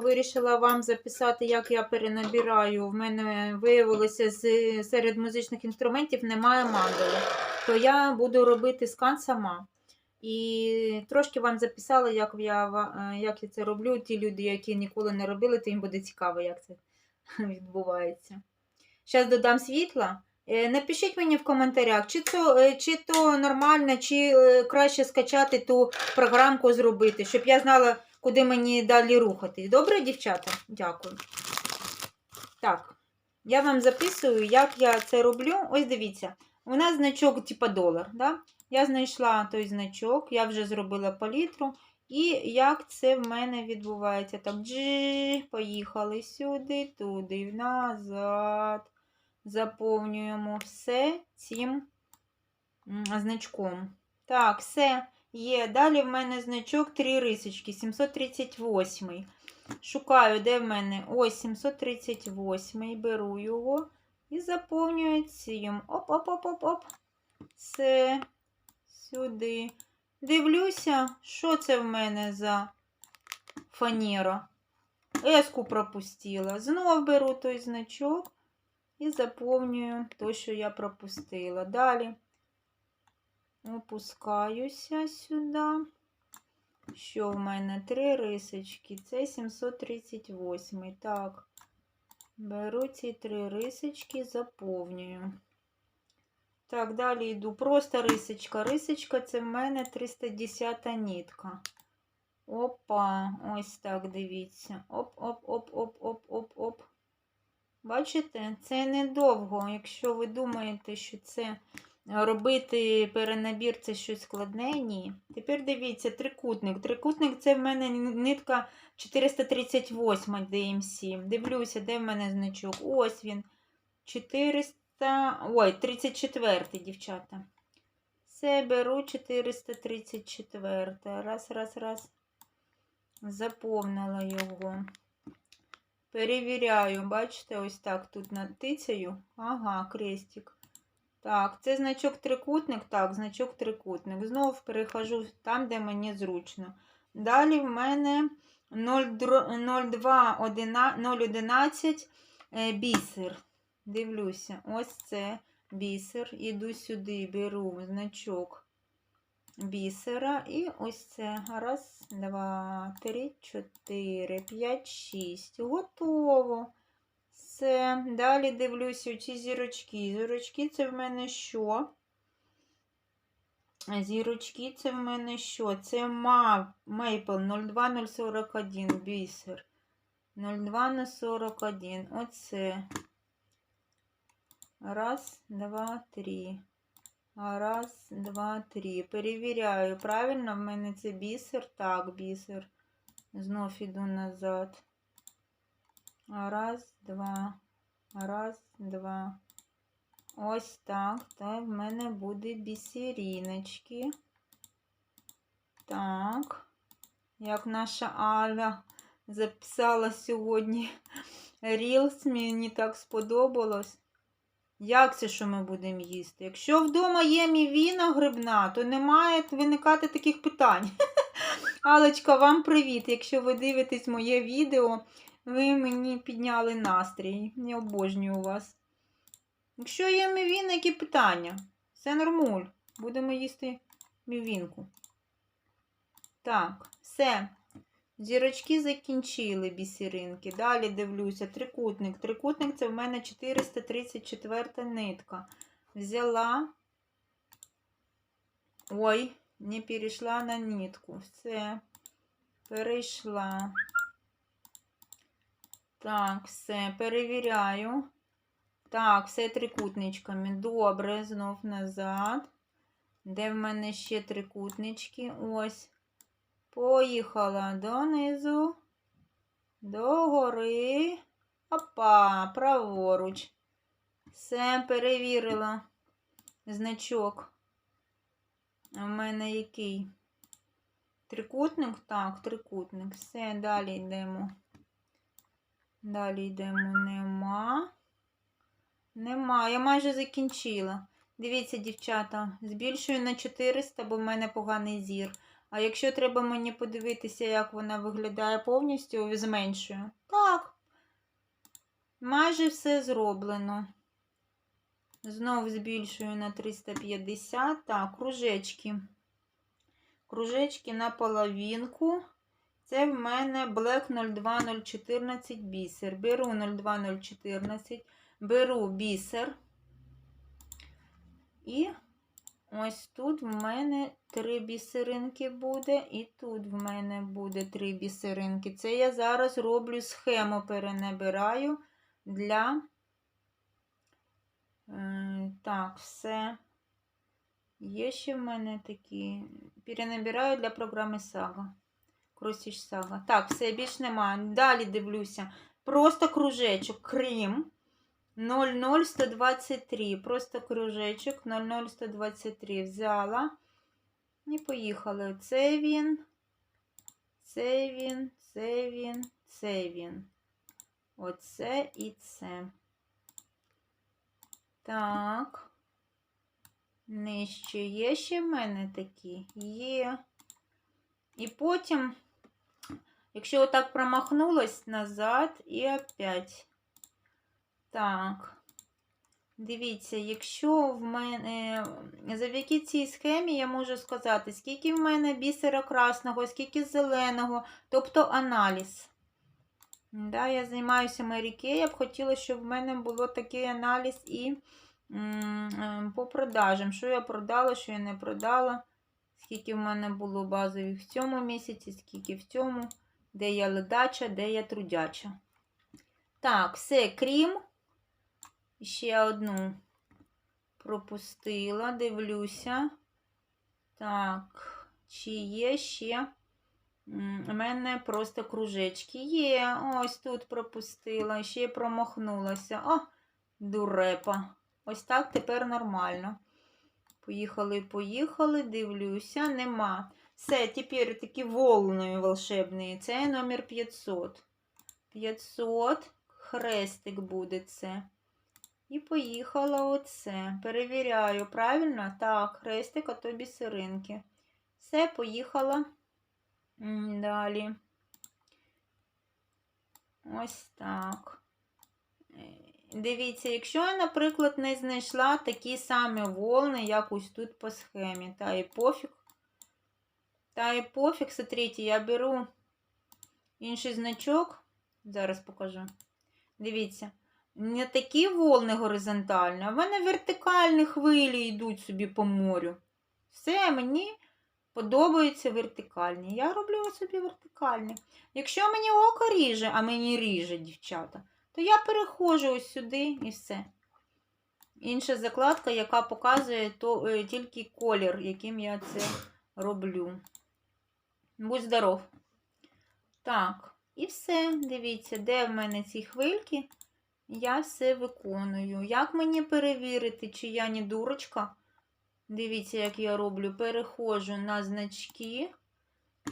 вирішила вам записати, як я перенабираю. В мене виявилося серед музичних інструментів немає мандали. То я буду робити скан сама. І трошки вам записала, як я, е, як я це роблю. Ті люди, які ніколи не робили, то їм буде цікаво, як це відбувається. Зараз додам світла. Е, Напишіть мені в коментарях, чи то, е, чи то нормально, чи краще скачати ту програмку зробити, щоб я знала, куди мені далі рухатись. Добре, дівчата? Дякую. Так, я вам записую, як я це роблю. Ось дивіться, у нас значок типа долар. Да? Я знайшла той значок, я вже зробила палітру. І як це в мене відбувається? Так, джи, поїхали сюди, туди, назад. Заповнюємо все цим значком. Так, все є. Далі в мене значок 3 рисочки, 738. Шукаю, де в мене? Ось 738. Беру його і заповнюю цим. Оп-оп-оп-оп-оп. Все. Сюди. Дивлюся, що це в мене за фанера. Еску пропустила. Знов беру той значок і заповнюю те, що я пропустила. Далі опускаюся сюди. Що в мене? Три рисочки. Це 738. Так, беру ці три рисочки, заповнюю. Так, далі йду. Просто рисочка. Рисочка це в мене 310 нитка. Опа, ось так, дивіться. Оп-оп-оп-оп-оп-оп-оп. Бачите, це недовго. Якщо ви думаєте, що це робити перенабір це щось складне, ні. Тепер дивіться, трикутник. Трикутник це в мене нитка 438 DMC. Дивлюся, де в мене значок. Ось він. 400. Ой, 34, дівчата. Все, беру 434. Раз, раз, раз. Заповнила його. Перевіряю, бачите, ось так тут натицяю. Ага, крестик. Так, це значок трикутник. Так, значок трикутник. Знову перехожу там, де мені зручно. Далі в мене 0,11 е, бісер. Дивлюся, ось це бісер. Іду сюди, беру значок бісера. І ось це. Раз, два, три, чотири, п'ять, шість. Готово. Все. Далі дивлюся ці зірочки. Зірочки це в мене що? Зірочки це в мене що? Це Мейпл 02041 бісер. 0241. Оце. Раз, два, три. Раз, два, три. Перевіряю. Правильно, в мене це бісер. Так, бісер. Знов іду назад. Раз, два. Раз, два. Ось так. Та в мене буде бісеріночки. Так. Як наша Аля записала сьогодні Reels, мені так сподобалось. Як це, що ми будемо їсти? Якщо вдома є мівіна грибна, то не має виникати таких питань. Алечка, вам привіт! Якщо ви дивитесь моє відео, ви мені підняли настрій. Я обожнюю вас. Якщо є мівіна, які питання? Все нормуль. Будемо їсти мівінку. Так, все. Зірочки закінчили бісеринки. Далі дивлюся, трикутник. Трикутник це в мене 434 нитка. Взяла. Ой, не перейшла на нитку. Все. Перейшла. Так, все, перевіряю. Так, все трикутничками. Добре, знов назад. Де в мене ще трикутнички? Ось. Поїхала донизу, догори. Опа, праворуч. Все перевірила. Значок. В мене який? Трикутник? Так, трикутник. Все, далі йдемо. Далі йдемо. Нема. Нема. Я майже закінчила. Дивіться, дівчата, збільшую на 400, бо в мене поганий зір. А якщо треба мені подивитися, як вона виглядає повністю, зменшую. Так. Майже все зроблено. Знов збільшую на 350. Так, кружечки. Кружечки на половинку. Це в мене Black 02014 бісер. Беру 02014, беру бісер. І ось тут в мене три бісеринки буде, і тут в мене буде три бісеринки. Це я зараз роблю схему, перенабираю для. Е, Так, все. Є ще в мене такі. Перенабираю для програми Сага. Кросіч Сага. Так, все, більш немає. Далі дивлюся. Просто кружечок. Крім 00123. Просто кружечок 00123 взяла. І поїхали. Це він. Це він, це він, це він. Оце і це. Так. Нижче є ще в мене такі? Є. І потім, якщо отак промахнулась назад і опять. Так. Дивіться, якщо в мене, завдяки цій схемі я можу сказати, скільки в мене бісера красного, скільки зеленого, тобто аналіз. Да, Я займаюся Mary Я б хотіла, щоб в мене було такий аналіз і м, по продажам. Що я продала, що я не продала, скільки в мене було базових в цьому місяці, скільки в цьому, де я ледача, де я трудяча. Так, все, крім. Ще одну пропустила, дивлюся. Так, чи є ще у мене просто кружечки є. Ось тут пропустила, ще промахнулася. О, дурепа. Ось так тепер нормально. Поїхали, поїхали, дивлюся, нема. Все, тепер такі волни волшебні. Це номер 500. 500, хрестик буде це. І поїхала оце. Перевіряю, правильно? Так, хрестик, а то бісеринки. Все, поїхала. Далі. Ось так. Е, дивіться, якщо я, наприклад, не знайшла такі самі волни, як ось тут по схемі, та і пофіг. Та і пофіг, смотрите, я беру інший значок. Зараз покажу. Дивіться, не такі волни горизонтальні, а в мене вертикальні хвилі йдуть собі по морю. Все, мені подобаються вертикальні. Я роблю собі вертикальні. Якщо мені око ріже, а мені ріже, дівчата, то я переходжу ось сюди і все. Інша закладка, яка показує то, е, тільки колір, яким я це роблю. Будь здоров. Так, і все. Дивіться, де в мене ці хвильки, я все виконую. Як мені перевірити, чи я не дурочка? Дивіться, як я роблю. Переходжу на значки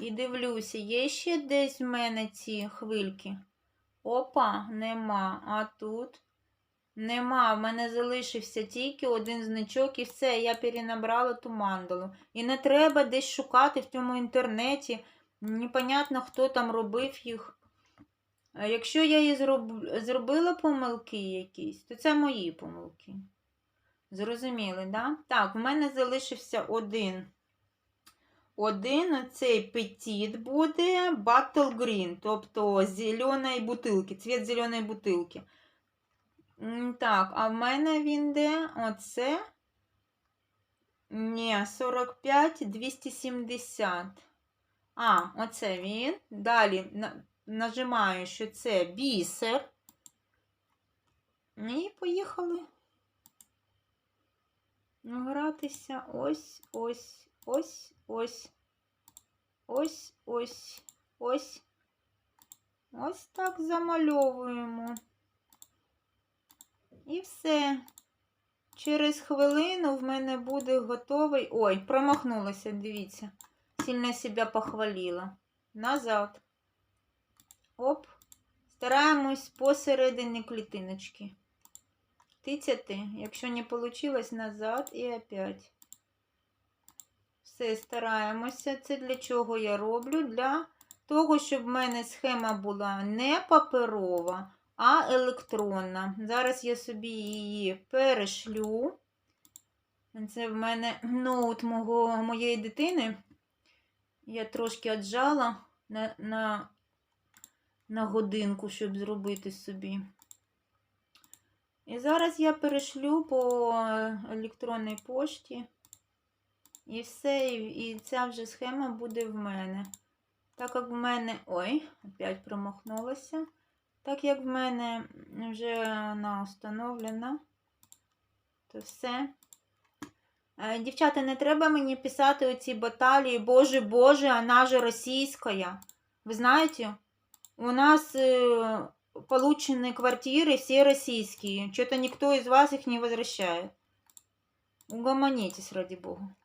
і дивлюся, є ще десь в мене ці хвильки. Опа, нема. А тут нема. В мене залишився тільки один значок, і все, я перенабрала ту мандалу. І не треба десь шукати в цьому інтернеті. Непонятно, хто там робив їх. Якщо я її зроб... зробила помилки якісь, то це мої помилки. Зрозуміли, да? Так, в мене залишився один. Один оцей петіт буде Battle Green, тобто зеленої бутилки, цвіт зеленої бутилки. Так, а в мене він де? Оце. Ні, 45, 270. А, оце він. Далі нажимаю, що це бісер. І поїхали гратися ось ось ось ось ось ось ось. Ось так замальовуємо. І все. Через хвилину в мене буде готовий. Ой, промахнулася, дивіться. Сильно себе похвалила. Назад. Оп. Стараємось посередині клітиночки тицяти, якщо не вийшло, назад і опять. Все стараємося. Це для чого я роблю? Для того, щоб в мене схема була не паперова, а електронна. Зараз я собі її перешлю. Це в мене ноут мого, моєї дитини. Я трошки отжала на, на, на годинку, щоб зробити собі. І зараз я перешлю по електронній пошті. І все, і ця вже схема буде в мене. Так як в мене. Ой, опять промахнулася. Так як в мене вже вона установлена, то все. Е, Дівчата, не треба мені писати оці баталії. Боже, Боже, вона же російська. Ви знаєте, у нас э, получены квартиры все российские. Что-то никто из вас их не возвращает. Угомонитесь, ради Бога.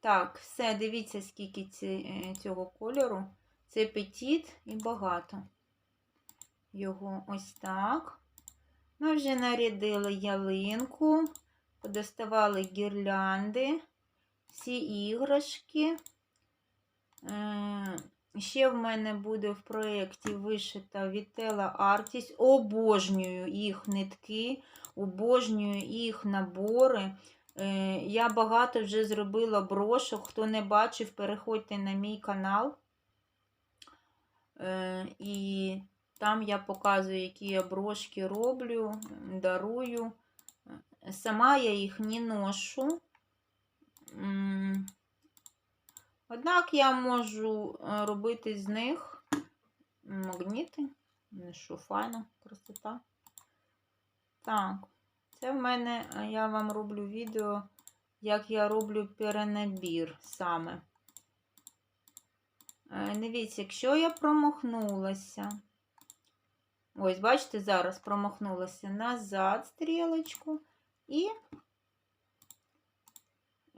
Так, все, дивіться, скільки ці, е, цього кольору. Це петіт і багато. Його ось так. Ми вже нарядили ялинку, подоставали гірлянди, всі іграшки. Е, Ще в мене буде в проєкті вишита Вітела Артіс. Обожнюю їх нитки, обожнюю їх набори. Е, Я багато вже зробила брошок. Хто не бачив, переходьте на мій канал. Е, І там я показую, які я брошки роблю, дарую. Сама я їх не ношу. Однак я можу е, робити з них магніти. Що файна красота. Так, це в мене, е, я вам роблю відео, як я роблю перенабір саме. Е, Дивіться, якщо я промахнулася, ось, бачите, зараз промахнулася назад стрілочку і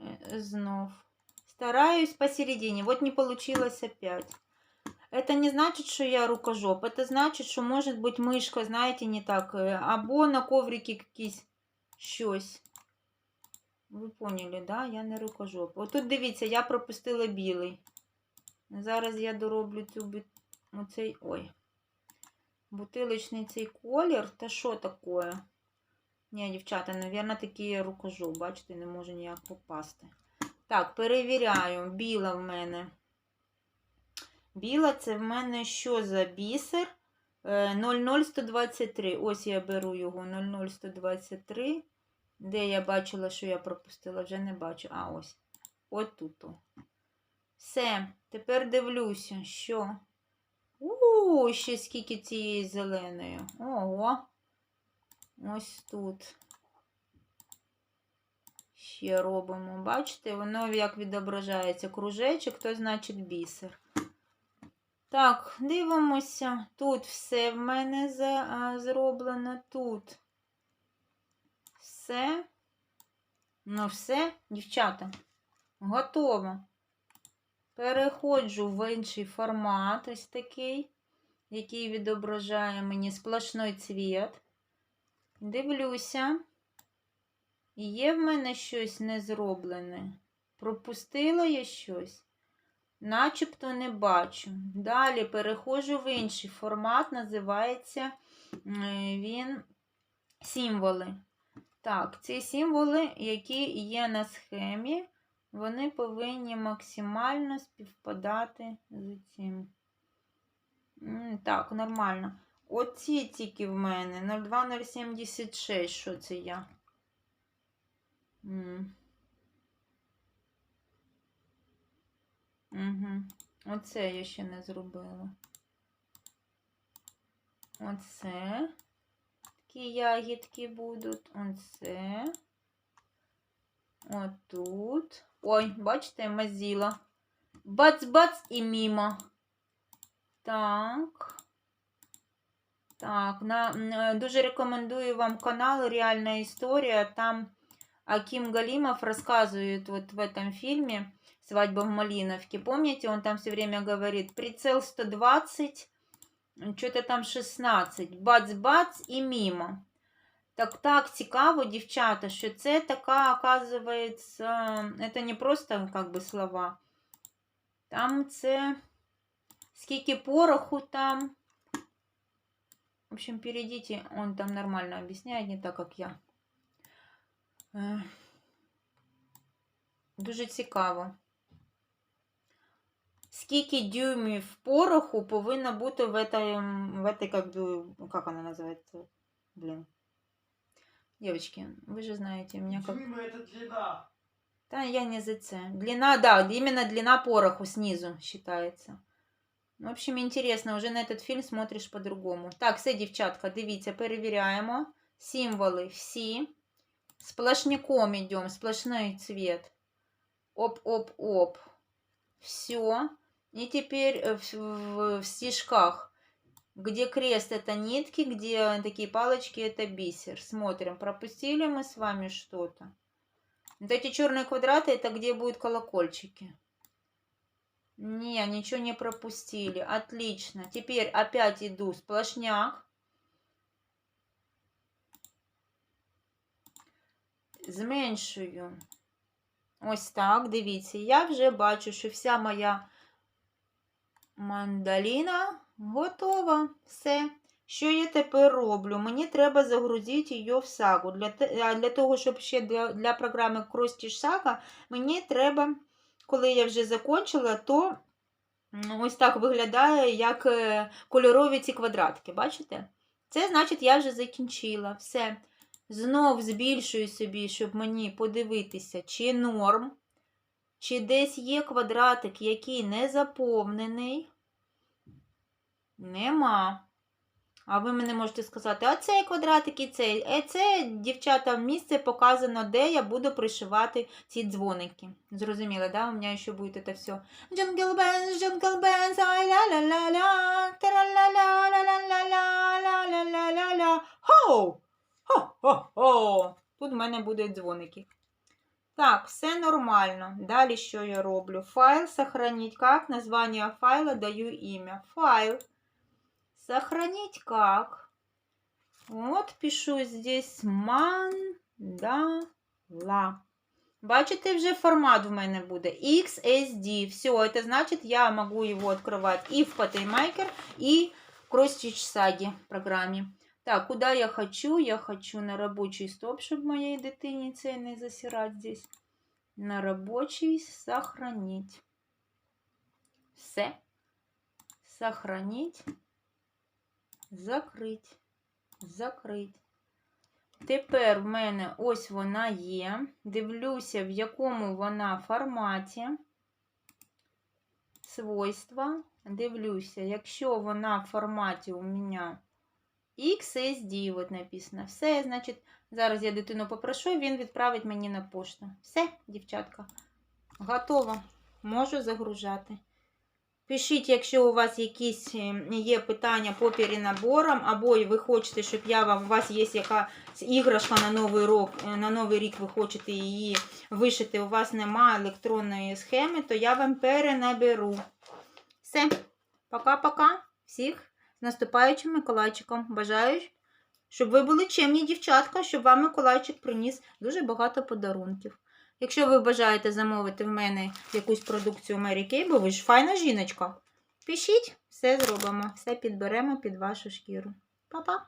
е, знов. Стараюсь посередине. Вот не получилось опять. Это не значит, что я рукожоп. Это значит, что может быть мышка, знаете, не так. э, Або на коврике якісь щось. Ви поняли, да? Я не рукожоп. От тут дивіться, я пропустила білий. Зараз я дороблю цю бі- оцей. Ой. Бутилочний цей колір. Та що таке? Ні, дівчата, мабуть, такий рукожоп. Бачите, не можу ніяк попасти. Так, перевіряю. Біла в мене. Біла це в мене що за бісер? Е, 00123. Ось я беру його 00123. Де я бачила, що я пропустила, вже не бачу. А, ось. От тут. Все. Тепер дивлюся, що. У, ще скільки цієї зеленої. Ого. Ось тут. Ще робимо. Бачите, воно як відображається кружечок, то значить бісер. Так, дивимося. Тут все в мене зроблено. Тут все. Ну, все, дівчата, готово. Переходжу в інший формат, ось такий, який відображає мені сплошний цвіт. Дивлюся. Є в мене щось не зроблене. Пропустила я щось? Начебто не бачу. Далі переходжу в інший формат, називається е, він символи. Так, ці символи, які є на схемі, вони повинні максимально співпадати з цим. Так, нормально. Оці тільки в мене 02076, що це я? Оце я ще не зробила. Оце. Такі ягідки будуть. Оце. Отут. Ой, бачите, мазіла. Бац-бац і мімо. Так. Так, на, м, дуже рекомендую вам канал Реальна історія. Там Аким Галимов рассказывает вот в этом фильме «Свадьба в Малиновке». Помните, он там все время говорит прицел 120, что-то там 16, бац-бац и мимо. Так, так цікаво, дівчата, що це така, оказується, це не просто как бы, слова. Там це скільки пороху там. В общем, перейдите, он там нормально объясняет, не так, как я. Е, Дуже цікаво. Скільки дюймів пороху повинно бути в этой, м, в этой как бы, как она называется? Блин. Девочки, вы же знаете, у меня как... Дюймы это длина. Да, я не за це. Длина, да, именно длина пороху снизу считается. В общем, интересно, уже на этот фильм смотришь по-другому. Так, все, дівчатка, дивіться, перевіряємо. Символи всі. Сплошняком идем, сплошной цвет. Оп-оп-оп. Все. И теперь э, в, в- в стежках, где крест это нитки, где такие палочки это бисер. Смотрим, пропустили мы с вами что-то. Вот эти черные квадраты это где будут колокольчики. Не, ничего не пропустили. Отлично. Теперь опять иду сплошняк. Зменшую. Ось так, дивіться. Я вже бачу, що вся моя мандаліна готова. Все. Що я тепер роблю? Мені треба загрузити її в сагу. Для, для того, щоб ще для, для програми Кростіж Сага, мені треба, коли я вже закончила, то ось так виглядає, як е, кольорові ці квадратки. Бачите? Це значить, я вже закінчила. Все. Знов збільшую собі, щоб мені подивитися, чи норм, чи десь є квадратик, який не заповнений. Нема. А ви мене можете сказати, а цей квадратик і цей. Е, це, дівчата, місце показано, де я буду пришивати ці дзвоники. Зрозуміло, да? У мене ще буде це все. Джангл бенз, джангл бенз, ай ля ля тра-ля-ля, ля-ля-ля-ля, ля-ля-ля-ля-ля. Хоу! Хо-хо-хо! Тут в мене будуть дзвоники. Так, все нормально. Далі що я роблю? Файл сохранить как? Название файла даю имя. Файл. Сохранить как? Вот пишу здесь мандала. Бачите, вже формат в мене буде XSD. Все, це значить, я можу його відкривати і в PatternMaker, і в Crossstitch Sagi програмі. Так, куда я хочу? Я хочу на робочий стоп, щоб моєї дитині це не засирати здесь. На робочий сохранить. Все. Сохранить. Закрить. Закрить. Тепер в мене ось вона є. Дивлюся, в якому вона форматі. Свойства. Дивлюся, якщо вона в форматі у мене XSD, от написано. Все, значить, зараз я дитину попрошу, він відправить мені на пошту. Все, дівчатка, готово. Можу загружати. Пишіть, якщо у вас якісь е, є питання по перенаборам, або ви хочете, щоб я вам, у вас є якась іграшка на новий рік, на новий рік ви хочете її вишити, у вас немає електронної схеми, то я вам перенаберу. Все. Пока-пока. Всіх з наступаючим Миколайчиком. Бажаю, щоб ви були чемні дівчатка, щоб вам Миколайчик приніс дуже багато подарунків. Якщо ви бажаєте замовити в мене якусь продукцію Мері Кей, бо ви ж файна жіночка, пишіть, все зробимо, все підберемо під вашу шкіру. Па-па!